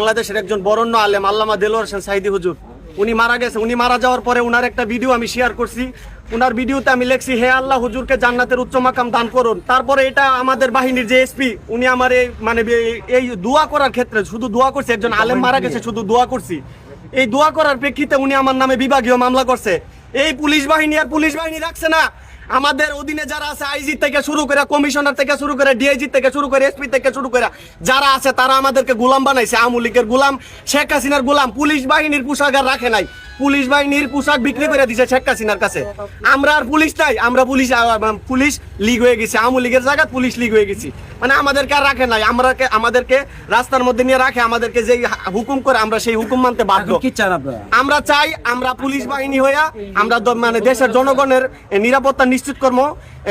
বাংলাদেশের একজন বরণ্য আলেম, আল্লামা দেলোয়ার হোসেন সাইদি হুজুর। উনি মারা গেছে। উনি মারা যাওয়ার পরে উনার একটা ভিডিও আমি শেয়ার করছি। উনার ভিডিওতে আমি লেখছি, হে আল্লাহ, হুজুরকে জান্নাতের উচ্চ মাকাম দান করুন। তারপরে এটা আমাদের বাহিনীর যে এসপি উনি আমার এই মানে এই দোয়া করার ক্ষেত্রে শুধু দোয়া করছে, একজন আলেম মারা গেছে, শুধু দোয়া করছি। এই দোয়া করার প্রেক্ষিতে উনি আমার নামে বিভাগীয় মামলা করছে। এই পুলিশ বাহিনী আর পুলিশ বাহিনী রাখছে না। আমাদের অধীনে যারা আছে আইজি থেকে শুরু করে কমিশনার থেকে শুরু করে ডিআইজি থেকে শুরু করে এসপি থেকে শুরু করে যারা আছে তারা আমাদেরকে গোলাম বানাইছে। আওয়ামী লীগের গোলাম, শেখ হাসিনার গোলাম, পুলিশ বাহিনীর পোশাকার রাখে নাই। পুলিশ বাহিনীর পোশাক বিক্রি করে দিছে শেখ হাসিনার কাছে। আমরা আর পুলিশ নাই আমরা পুলিশ পুলিশ লীগ হয়ে গেছি আওয়ামী লীগের জায়গা পুলিশ লীগ হয়ে গেছি। মানে আমাদেরকে আর রাখে নাই আমরা আমাদেরকে রাস্তার মধ্যে নিয়ে রাখে আমাদেরকে যে হুকুম করে আমরা সেই হুকুম মানতে বাধ্য। কি চান আপনারা? আমরা চাই আমরা পুলিশ বাহিনী হইয়া আমরা মানে দেশের জনগণের নিরাপত্তা নিশ্চিত করব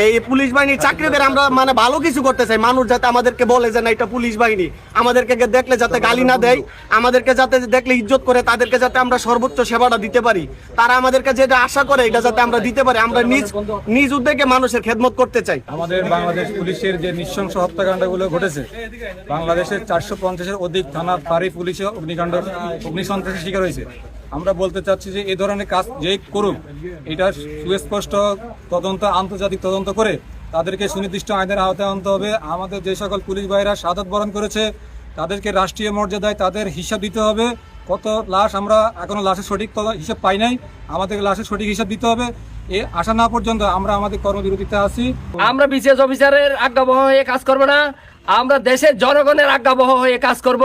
এই পুলিশ বাহিনীর চাকরি করে আমরা মানে ভালো কিছু করতে চাই মানুষ যাতে আমাদেরকে বলে যে না এটা পুলিশ বাহিনী। আমাদেরকে দেখলে যাতে গালি না দেয় আমাদেরকে যাতে দেখলে ইজ্জত করে তাদেরকে যাতে আমরা সর্বোচ্চ সেবাটা দিতে পারি। তারা আমাদেরকে যেটা আশা করে, এটা যাতে আমরা দিতে পারি। আমরা নিজ নিজ উদ্যোগে মানুষের খেদমত করতে চাই। আমাদের বাংলাদেশ পুলিশের যে নৃশংস হত্যাকাণ্ডগুলো ঘটেছে, বাংলাদেশের চারশো পঞ্চাশের অধিক থানা ফাঁড়ি পুলিশে অগ্নিকাণ্ড, অগ্নিসন্ত্রাসের শিকার হয়েছে। আমরা বলতে চাচ্ছি যে এই ধরনের কাজ যেই করুক, এটা সুস্পষ্ট তদন্ত, আন্তর্জাতিক তদন্ত করে তাদেরকে সুনির্দিষ্ট আইনের আওতায় আনতে হবে। আমাদের যে সকল পুলিশ ভাইরা শাহাদত বরণ করেছে, তাদেরকে রাষ্ট্রীয় মর্যাদায় তাদের হিসাব দিতে হবে। কত লাশ আমরা এখনও লাশের সঠিক হিসাব পাই নাই। আমাদের লাশের সঠিক হিসাব দিতে হবে। এ আসা না পর্যন্ত আমরা আমাদের কর্মবিরতিতে আছি। আমরা বিশেষ অফিসারের আজ্ঞাবহ হয়ে কাজ করব না। আমরা দেশের জনগণের আজ্ঞাবহ হয়ে কাজ করব।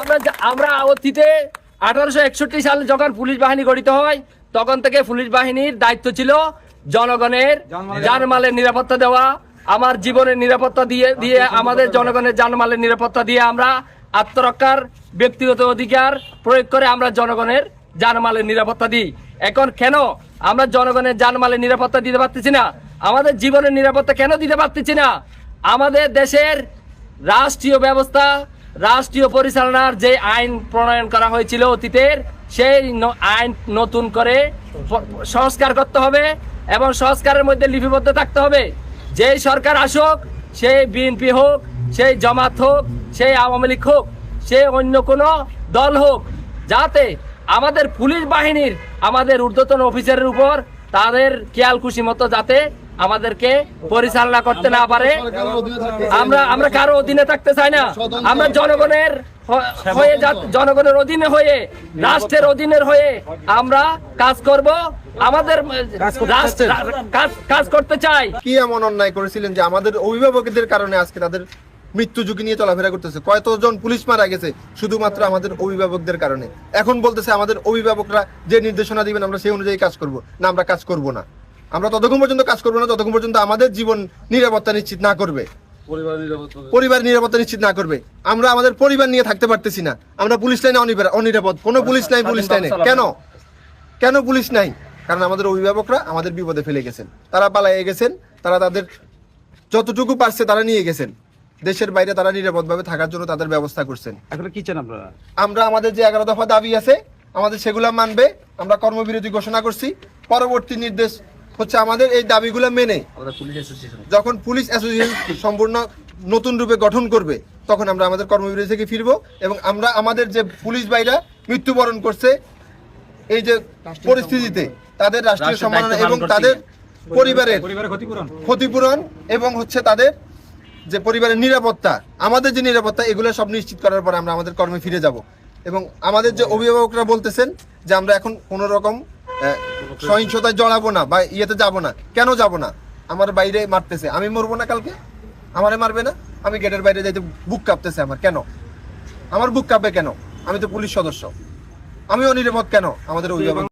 আমরা আমরা অতীতে আঠারোশো একষট্টি সালে যখন পুলিশ বাহিনী গঠিত হয় তখন থেকে পুলিশ বাহিনীর দায়িত্ব ছিল জনগণের জানমালের নিরাপত্তা দেওয়া। আমার জীবনের নিরাপত্তা দিয়ে দিয়ে আমাদের জনগণের জানমালের নিরাপত্তা দিয়ে আমরা আত্মরক্ষার ব্যক্তিগত অধিকার প্রয়োগ করে আমরা জনগণের জানমালের নিরাপত্তা দিই। এখন কেন আমরা জনগণের জানমালের নিরাপত্তা দিতে পারতেছি না? আমাদের জীবনের নিরাপত্তা কেন দিতে পারতেছি না? আমাদের দেশের রাষ্ট্রীয় ব্যবস্থা, রাষ্ট্রীয় পরিচালনার যে আইন প্রণয়ন করা হয়েছিল অতীতের, সেই আইন নতুন করে সংস্কার করতে হবে এবং সংস্কারের মধ্যে লিপিবদ্ধ থাকতে হবে। যেই সরকার আসুক, সেই বিএনপি হোক, সেই জমাত হোক সেই আওয়ামী লীগ হোক সে অন্য কোনো দল হোক যাতে আমাদের পুলিশ বাহিনীর আমাদের ঊর্ধ্বতন অফিসারের উপর তাদের খেয়াল খুশি মতো যাতে আমাদেরকে পরিচালনা করতে না পারে। আমরা আমরা কারও অধীনে থাকতে চাই না। আমরা জনগণের হয়ে জনগণের অধীনে হয়ে রাষ্ট্রের অধীনের হয়ে আমরা কাজ করব। আমাদের কাজ কাজ করতে চাই। কি এমন অন্যায় করেছিলেন যে আমাদের অভিভাবকদের কারণে আজকে তাদের মৃত্যু ঝুঁকি নিয়ে চলাফেরা করতেছে। কয়তজন পুলিশ মারা গেছে শুধুমাত্র আমাদের অভিভাবকদের কারণে। এখন বলতেছে আমাদের অভিভাবকরা যে নির্দেশনা দিবেন আমরা সেই অনুযায়ী কাজ করব। না আমরা কাজ করব না। আমরা ততক্ষণ পর্যন্ত কাজ করব না ততক্ষণ পর্যন্ত আমাদের জীবন নিরাপত্তা নিশ্চিত না করবে। পরিবার নিরাপত্তা নিশ্চিত। না করবে। আমরা আমাদের পরিবার নিয়ে থাকতে পারতেছি না। আমরা পুলিশ লাইনে অনিরা- অনিরাপদ। কোনো পুলিশ নাই পুলিশ লাইনে। কেন? কেন পুলিশ নাই? কারণ আমাদের অভিভাবকরা আমাদের বিপদে ফেলে গেছেন। তারা পালাইয়ে গেছেন তারা তাদের যতটুকু পারছে তারা নিয়ে গেছেন। দেশের বাইরে তারা নিরাপদভাবে থাকার জন্য তাদের ব্যবস্থা করছেন। এখন কি চান আপনারা? আমরা আমাদের যে এগারো দফা দাবি আছে আমাদের সেগুলা মানবে আমরা কর্মবিরতি ঘোষণা করছি পরবর্তী নির্দেশ হচ্ছে আমাদের এই দাবিগুলো মেনে। যখন পুলিশ অ্যাসোসিয়েশন সম্পূর্ণ নতুন রূপে গঠন করবে তখন আমরা আমাদের কর্মবিরতি থেকে ফিরবো এবং আমরা আমাদের যে পুলিশ ভাইরা মৃত্যুবরণ করছে এই যে পরিস্থিতিতে তাদের রাষ্ট্রীয় সম্মাননা এবং তাদের পরিবারের পরিবারের ক্ষতিপূরণ। ক্ষতিপূরণ এবং হচ্ছে তাদের যে পরিবারের নিরাপত্তা, আমাদের যে নিরাপত্তা, এগুলো সব নিশ্চিত করার পর আমরা আমাদের কর্মে ফিরে যাব। এবং আমাদের যে অভিভাবকরা বলতেছেন যে আমরা এখন কোনো রকম সহিংসতায় জড়াবো না বা ইয়েতে যাব না। কেন যাব না? আমার বাইরে মারতেছে। আমি মরবো না কালকে? আমারে মারবে না? আমি গেটের বাইরে যাইতে বুক কাঁপতেছে আমার। কেন? আমার বুক কাঁপবে কেন? আমি তো পুলিশ সদস্য। আমি অনিরাপদ কেন? আমাদের অভিভাবক